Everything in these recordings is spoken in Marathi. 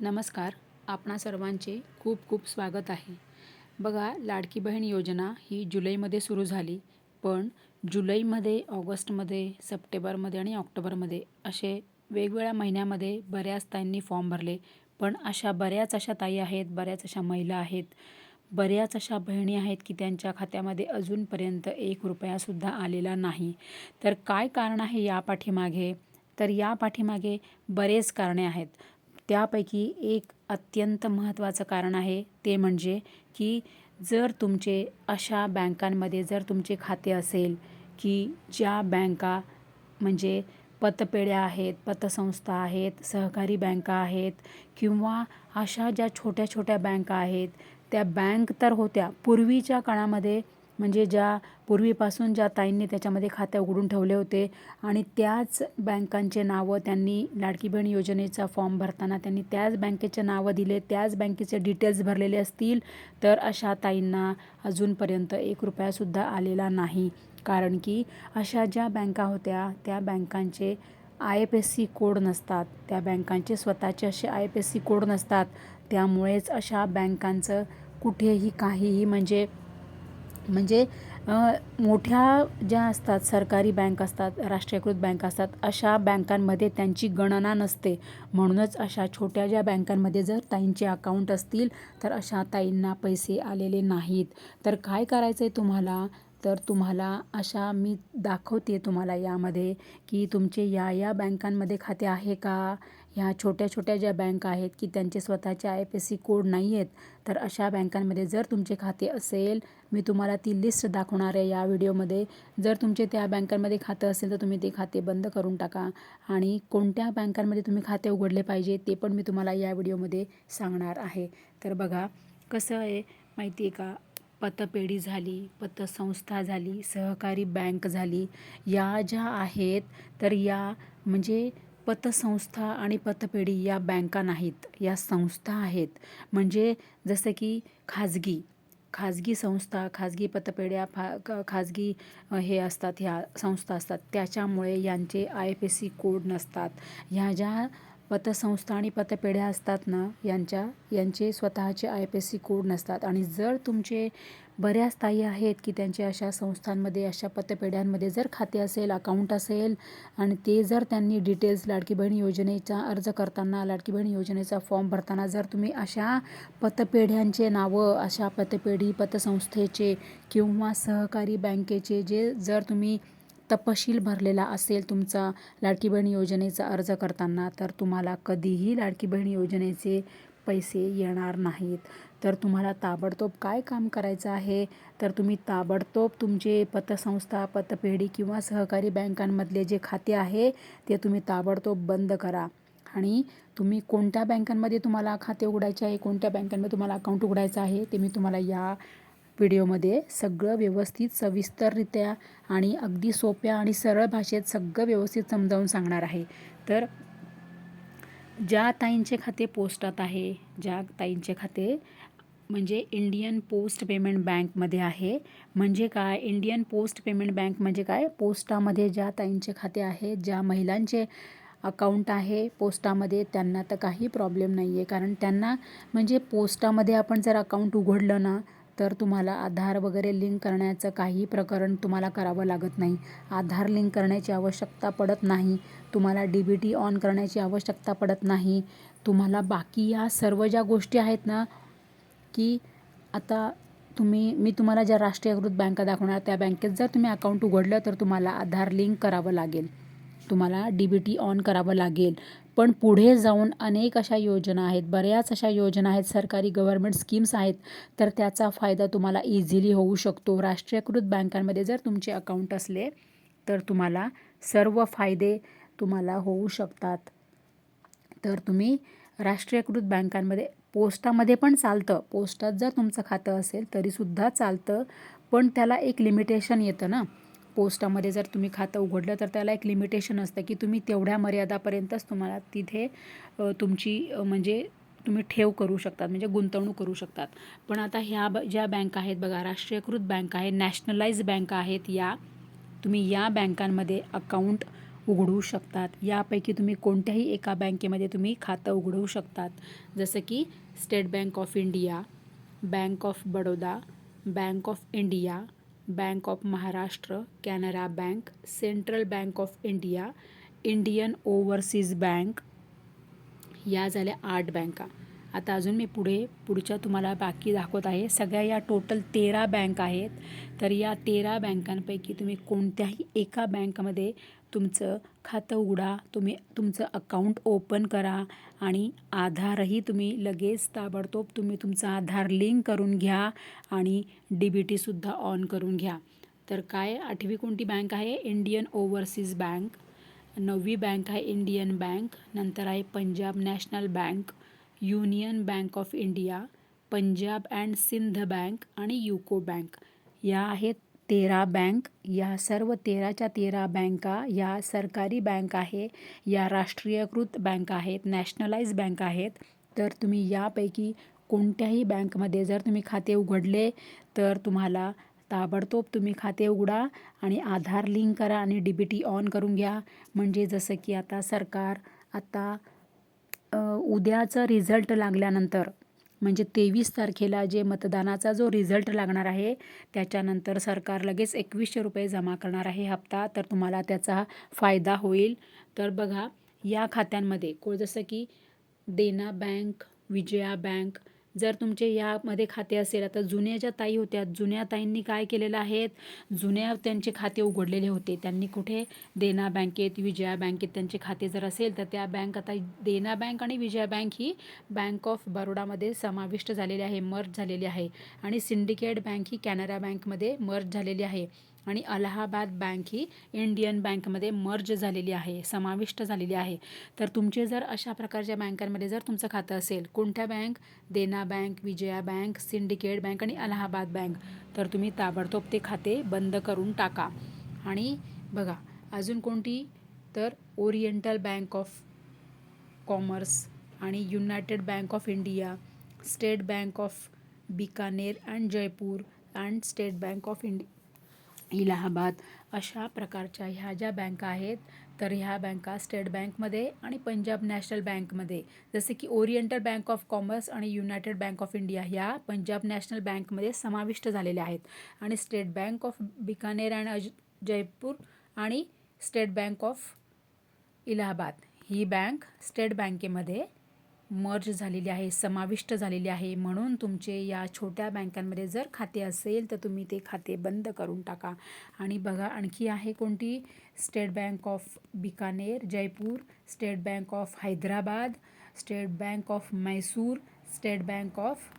नमस्कार आपणा सर्वांचे खूप खूप स्वागत आहे. बघा लाडकी बहीण योजना ही जुलैमध्ये सुरू झाली पण जुलैमध्ये ऑगस्टमध्ये सप्टेंबरमध्ये आणि ऑक्टोबरमध्ये असे वेगवेगळ्या महिन्यामध्ये बऱ्याच ताईंनी फॉर्म भरले पण अशा बऱ्याच अशा ताई आहेत बऱ्याच अशा महिला आहेत बऱ्याच अशा बहिणी आहेत की त्यांच्या खात्यामध्ये अजूनपर्यंत एक रुपयासुद्धा आलेला नाही. तर काय कारण आहे या पाठीमागे? तर या पाठीमागे बरेच कारणे आहेत. त्यापैकी एक अत्यंत महत्त्वाचं कारण आहे ते म्हणजे की जर तुमचे अशा बँकांमध्ये जर तुमचे खाते असेल की ज्या बँका म्हणजे पतपेढ्या आहेत पतसंस्था आहेत सहकारी बँका आहेत किंवा अशा ज्या छोट्या छोट्या बँका आहेत त्या बँक तर होत्या. पूर्वीच्या काळामध्ये म्हणजे ज्या पूर्वीपासून ज्या ताईंनी त्याच्यामध्ये खाते उघडून ठेवले होते आणि त्याच बँकांचे नावं त्यांनी लाडकी बहीण योजनेचा फॉर्म भरताना त्यांनी त्याच बँकेचे नावं दिले त्याच बँकेचे डिटेल्स भरलेले असतील तर अशा ताईंना अजूनपर्यंत एक रुपयासुद्धा आलेला नाही. कारण की अशा ज्या बँका होत्या त्या बँकांचे I F S C code नसतात त्या बँकांचे स्वतःचे असे I F S C code नसतात त्यामुळेच अशा बँकांचं कुठेही काहीही म्हणजे म्हणजे मोठ्या ज्या असतात सरकारी बँक असतात राष्ट्रीयकृत बँक असतात अशा बँकांमध्ये त्यांची गणना नसते. म्हणूनच अशा छोट्या ज्या बँकांमध्ये जर ताईंचे अकाउंट असतील तर अशा ताईंना पैसे आलेले नाहीत. तर काय करायचं आहे तुम्हाला? तर तुम्हाला अशा मी दाखवते तुम्हाला यामध्ये की तुमचे या या बँकांमध्ये खाते आहे का? ह्या छोट्या छोट्या ज्या बँक आहेत की त्यांचे स्वतःचे I F S C code नाही आहेत तर अशा बँकांमध्ये जर तुमचे खाते असेल मी तुम्हाला ती लिस्ट दाखवणार आहे या व्हिडिओमध्ये. जर तुमचे त्या बँकांमध्ये खातं असेल तर तुम्ही ते खाते बंद करून टाका. आणि कोणत्या बँकांमध्ये तुम्ही खाते उघडले पाहिजे ते पण मी तुम्हाला या व्हिडिओमध्ये सांगणार आहे. तर बघा कसं आहे माहिती आहे का? पतपेढी झाली पतसंस्था झाली सहकारी बँक झाली. या ज्या आहेत तर या म्हणजे पतसंस्था आणि पतपेढी या बँका नाहीत. या संस्था आहेत. म्हणजे जसं की खाजगी खाजगी संस्था खाजगी पतपेढ्या फा खाजगी हे असतात ह्या संस्था असतात. त्याच्यामुळे यांचे I F S C code नसतात. ह्या ज्या पतसंस्था आणि पतपेढ्या असतात ना यांच्या यांचे स्वतःचे I F S C code नसतात. आणि जर तुमचे बऱ्याच ताई आहेत की त्यांचे अशा संस्थांमध्ये अशा पतपेढ्यांमध्ये जर खाते असेल अकाउंट असेल आणि ते जर त्यांनी डिटेल्स लाडकी बहीण योजनेचा अर्ज करताना लाडकी बहीण योजनेचा फॉर्म भरताना जर तुम्ही अशा पतपेढ्यांचे नावं अशा पतपेढी पतसंस्थेचे किंवा सहकारी बँकेचे जे जर तुम्ही तपशील भरलेला असेल तुमचा लाडकी बहीण योजनेचा अर्ज करताना तर तुम्हाला कधीही लाडकी बहीण योजनेचे पैसे येणार नाहीत. तर तुम्हाला ताबडतोब काय काम करायचं आहे? तर तुम्ही ताबडतोब तुमचे पतसंस्था पतपेढी किंवा सहकारी बँकांमधले जे खाते आहे ते तुम्ही ताबडतोब बंद करा. आणि तुम्ही कोणत्या बँकांमध्ये तुम्हाला खाते उघडायचे आहे कोणत्या बँकांमध्ये तुम्हाला अकाउंट उघडायचं आहे ते मी तुम्हाला या व्हिडिओमध्ये सगळं व्यवस्थित सविस्तररित्या आणि अगदी सोप्या आणि सरळ भाषेत सगळं व्यवस्थित समजावून सांगणार आहे. तर ज्या ताईंचे खाते पोस्टात आहे ज्या ताईंचे खाते म्हणजे इंडियन पोस्ट पेमेंट बँकमध्ये आहे. म्हणजे काय? इंडियन पोस्ट पेमेंट बँक म्हणजे काय? पोस्टामध्ये ज्या ताईंचे खाते आहे ज्या महिलांचे अकाउंट आहे पोस्टामध्ये त्यांना तर काही प्रॉब्लेम नाही आहे कारण त्यांना म्हणजे पोस्टामध्ये आपण जर अकाउंट उघडलं ना तर तुम्हाला आधार वगैरे लिंक करण्याचं काही प्रकरण तुम्हाला करावं लागत नाही. आधार लिंक करण्याची आवश्यकता पडत नाही. तुम्हाला डी बी टी ऑन करण्याची आवश्यकता पडत नाही. तुम्हाला बाकी या सर्व ज्या गोष्टी आहेत ना की आता तुम्ही मी तुम्हाला ज्या राष्ट्रीयकृत बँका दाखवणार त्या बँकेत जर तुम्ही अकाउंट उघडलं तर तुम्हाला आधार लिंक करावं लागेल. तुम्हाला डी बी टी ऑन करावं लागेल. पण पुढे जाऊन अनेक अशा योजना आहेत. बऱ्याच अशा योजना आहेत. सरकारी गव्हर्मेंट स्कीम्स आहेत. तर त्याचा फायदा तुम्हाला इझिली होऊ शकतो. राष्ट्रीयकृत बँकांमध्ये जर तुमचे अकाउंट असले तर तुम्हाला सर्व फायदे तुम्हाला होऊ शकतात. तर तुम्ही राष्ट्रीयकृत बँकांमध्ये पोस्टामध्ये पण चालतं. पोस्टात जर तुमचं खातं असेल तरीसुद्धा चालतं. पण त्याला एक लिमिटेशन येतं ना. पोस्टामध्ये जर तुम्ही खातं उघडलं तर त्याला एक लिमिटेशन असतं की तुम्ही तेवढ्या मर्यादापर्यंतच तुम्हाला तिथे तुमची म्हणजे तुम्ही ठेव करू शकतात म्हणजे गुंतवणूक करू शकतात. पण आता ह्या ब ज्या बँक आहेत बघा राष्ट्रीयकृत बँक आहे नॅशनलाइज बँक आहेत या तुम्ही या बँकांमध्ये अकाउंट उघडू शकतात. यापैकी तुम्ही कोणत्याही एका बँकेमध्ये तुम्ही खातं उघडवू शकतात. जसं की State Bank of India Bank of Baroda Bank of India Bank of Maharashtra Canara Bank Central Bank of India Indian Overseas Bank या झाल्या आठ बँका. आता अजून मी पुढे पुढच्या तुम्हाला बाकी दाखवत आहे. सगळ्या या टोटल तेरा बँक आहेत. तर या तेरा बँकांपैकी तुम्ही कोणत्याही एका बँकमध्ये तुमचं खातं उघडा तुम्ही तुमचं अकाउंट ओपन करा आणि आधारही तुम्ही लगेच ताबडतोब तुम्ही तुमचा आधार लिंक करून घ्या आणि डी बी टीसुद्धा ऑन करून घ्या. तर काय आठवी कोणती बँक आहे? इंडियन ओव्हरसीज बँक नववी बँक आहे इंडियन बँक नंतर आहे Punjab National Bank Union Bank of India Punjab and Sind Bank आणि युको बँक या आहेत तेरा बँक या सर्व तेराच्या तेरा बँका या सरकारी बँक आहे या राष्ट्रीयकृत बँक आहेत नॅशनलाइज बँक आहेत. तर तुम्ही यापैकी कोणत्याही बँकमध्ये जर तुम्ही खाते उघडले तर तुम्हाला ताबडतोब तुम्ही खाते उघडा आणि आधार लिंक करा आणि डी बी टी ऑन करून घ्या. म्हणजे जसं की आता सरकार आता उद्याचं रिझल्ट लागल्यानंतर म्हणजे तेवीस तारखेला जे मतदानाचा जो रिझल्ट लागणार आहे त्याच्यानंतर सरकार लगेच एकवीसशे रुपये जमा करणार आहे हप्ता. तर तुम्हाला त्याचा फायदा होईल. तर बघा या खात्यांमध्ये को जसं की देना बँक विजया बँक जर तुमचे यामध्ये खाते असेल आता जुन्या ज्या ताई होत्या जुन्या ताईंनी काय केलेलं आहेत जुन्या त्यांचे खाते उघडलेले होते. त्यांनी कुठे? देना बँकेत विजया बँकेत त्यांचे खाते जर असेल तर त्या बँक आता देना बँक आणि विजया बँक ही बँक ऑफ बरोडामध्ये समाविष्ट झालेली आहे मर्ज झालेली आहे. आणि सिंडिकेट बँक ही कॅनरा बँकमध्ये मर्ज झालेली आहे. आणि अलाहाबाद बँक ही इंडियन बँकमध्ये मर्ज झालेली आहे समाविष्ट झालेली आहे. तर तुमचे जर अशा प्रकारच्या बँकांमध्ये जर तुमचं खातं असेल कोणत्या bank? Dena Bank Vijaya Bank Syndicate Bank आणि अलाहाबाद बँक. तर तुम्ही ताबडतोब ते खाते बंद करून टाका. आणि बघा अजून कोणती? तर ओरिएंटल बँक ऑफ कॉमर्स आणि United Bank of India State Bank of Bikaner and Jaipur and State Bank of India Allahabad अशा प्रकारच्या ह्या ज्या बँका आहेत तर ह्या बँका स्टेट बँकमध्ये आणि पंजाब नॅशनल बँकमध्ये. जसे की ओरिएंटल बँक ऑफ कॉमर्स आणि युनायटेड बँक ऑफ इंडिया ह्या पंजाब नॅशनल बँकमध्ये समाविष्ट झालेल्या आहेत. आणि State Bank of Bikaner and अज जयपूर आणि स्टेट बँक ऑफ इलाहाबाद. ही बँक स्टेट बँकेमध्ये मर्ज झालेली आहे समाविष्ट झालेली आहे. म्हणून तुमचे या छोट्या बँकांमध्ये जर खाते असेल तर तुम्ही ते खाते बंद करून टाका. आणि बघा आणखी आहे कोणती? State Bank of Bikaner Jaipur State Bank of Hyderabad State Bank of Mysore State Bank of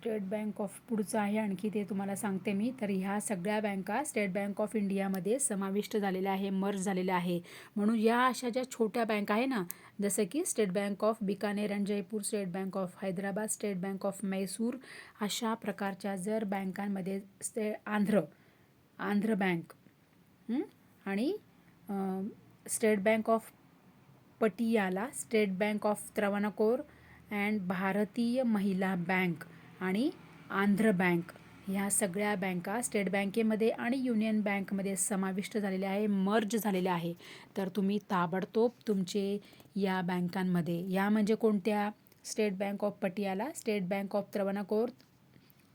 State Bank of पुढचं आहे आणखी ते तुम्हाला सांगते मी. तर ह्या सगळ्या बँका स्टेट बँक ऑफ इंडियामध्ये समाविष्ट झालेल्या आहे मर्ज झालेल्या आहे. म्हणून या अशा ज्या छोट्या बँक आहे ना जसं की State Bank of Bikaner and Jaipur State Bank of Hyderabad State Bank of Mysore अशा प्रकारच्या जर बँकांमध्ये स्टे आंध्र आंध्र बँक आणि State Bank of Patiala State Bank of Travancore and Bharatiya Mahila Bank आणि आंध्र बँक. ह्या सगळ्या बँका स्टेट बँकेमध्ये आणि युनियन बँकमध्ये समाविष्ट झालेल्या आहे मर्ज झालेल्या आहे. तर तुम्ही ताबडतोब तुमचे या बँकांमध्ये या म्हणजे कोणत्या? State Bank of Patiala State Bank of Travancore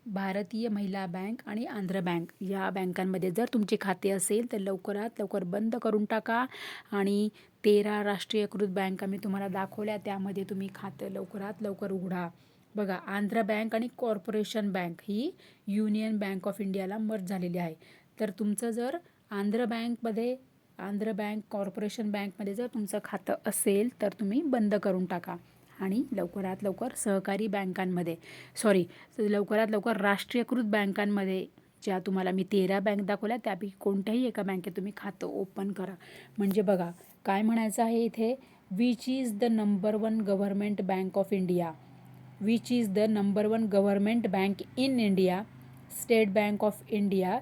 Bharatiya Mahila Bank आणि आंध्र बँक. या बँकांमध्ये जर तुमचे खाते असेल तर लवकरात लवकर बंद करून टाका आणि तेरा राष्ट्रीयकृत बँका मी तुम्हाला दाखवल्या त्यामध्ये तुम्ही खातं लवकरात लवकर उघडा. बघा आंध्र बँक आणि कॉर्पोरेशन बँक ही युनियन बँक ऑफ इंडियाला मर्ज झालेली आहे. तर तुमचं जर आंध्र बँकमध्ये आंध्र बँक कॉर्पोरेशन बँकमध्ये जर तुमचं खातं असेल तर तुम्ही बंद करून टाका. आणि लवकरात लवकर सहकारी बँकांमध्ये सॉरी लवकरात लवकर राष्ट्रीयकृत बँकांमध्ये ज्या तुम्हाला मी तेरा बँक दाखवल्या त्यापैकी कोणत्याही एका बँकेत तुम्ही खातं ओपन करा. म्हणजे बघा काय म्हणायचं आहे इथे? Which is the number one government bank of India Which is the number one government bank in India State Bank of India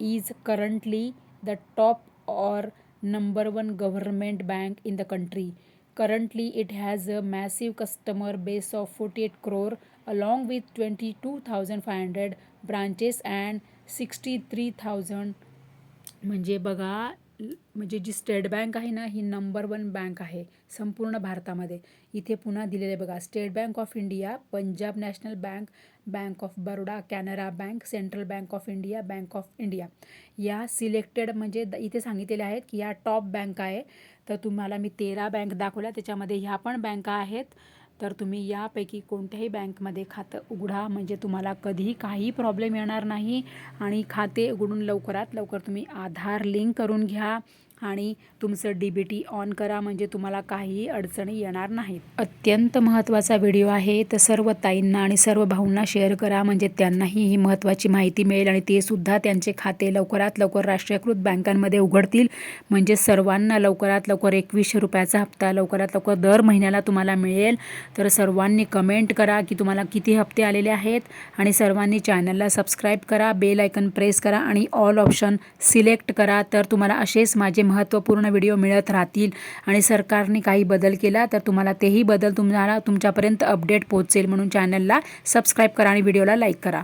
is currently the top or number one government bank in the country. Currently, it has a massive customer base of 48 crore along with 22,500 branches and 63,000 म्हणजे बघा ल- म्हणजे जी स्टेट बँक आहे ना ही नंबर वन बँक आहे संपूर्ण भारतामध्ये. इथे पुन्हा दिलेलं आहे बघा State Bank of India Punjab National Bank Bank of Baroda Canara Bank Central Bank of India Bank of India. या सिलेक्टेड म्हणजे द- इथे सांगितलेले आहेत की या टॉप बँक आहे. तर तुम्हाला मी तेरा बँक दाखवल्या त्याच्यामध्ये ह्या पण बँका आहेत. तर तुम्ही यापैकी कोणत्याही बँकमध्ये खातं उघडा. म्हणजे तुम्हाला कधीही काही प्रॉब्लेम येणार नाही. आणि खाते उघडून लवकरात लवकर तुम्ही आधार लिंक करून घ्या. आणि तुमचं डी बी टी ऑन करा म्हणजे तुम्हाला काहीही अडचणी येणार नाहीत. अत्यंत महत्त्वाचा व्हिडिओ आहे. तर सर्व ताईंना आणि सर्व भाऊंना शेअर करा म्हणजे त्यांनाही ही महत्त्वाची माहिती मिळेल आणि ते सुद्धा त्यांचे खाते लवकरात लवकर राष्ट्रीयकृत बँकांमध्ये उघडतील. म्हणजे सर्वांना लवकरात लवकर एकवीसशे रुपयाचा हप्ता लवकरात लवकर दर महिन्याला तुम्हाला मिळेल. तर सर्वांनी कमेंट करा की तुम्हाला किती हप्ते आलेले आहेत. आणि सर्वांनी चॅनलला सबस्क्राईब करा बेल आयकन प्रेस करा आणि ऑल ऑप्शन सिलेक्ट करा. तर तुम्हाला असेच माझे महत्त्वपूर्ण व्हिडिओ मिळत राहतील आणि सरकारने काही बदल केला तर तुम्हाला तेही बदल तुम्हाला तुमच्यापर्यंत अपडेट पोहोचेल म्हणून चॅनलला सबस्क्राईब करा आणि व्हिडिओला लाईक करा.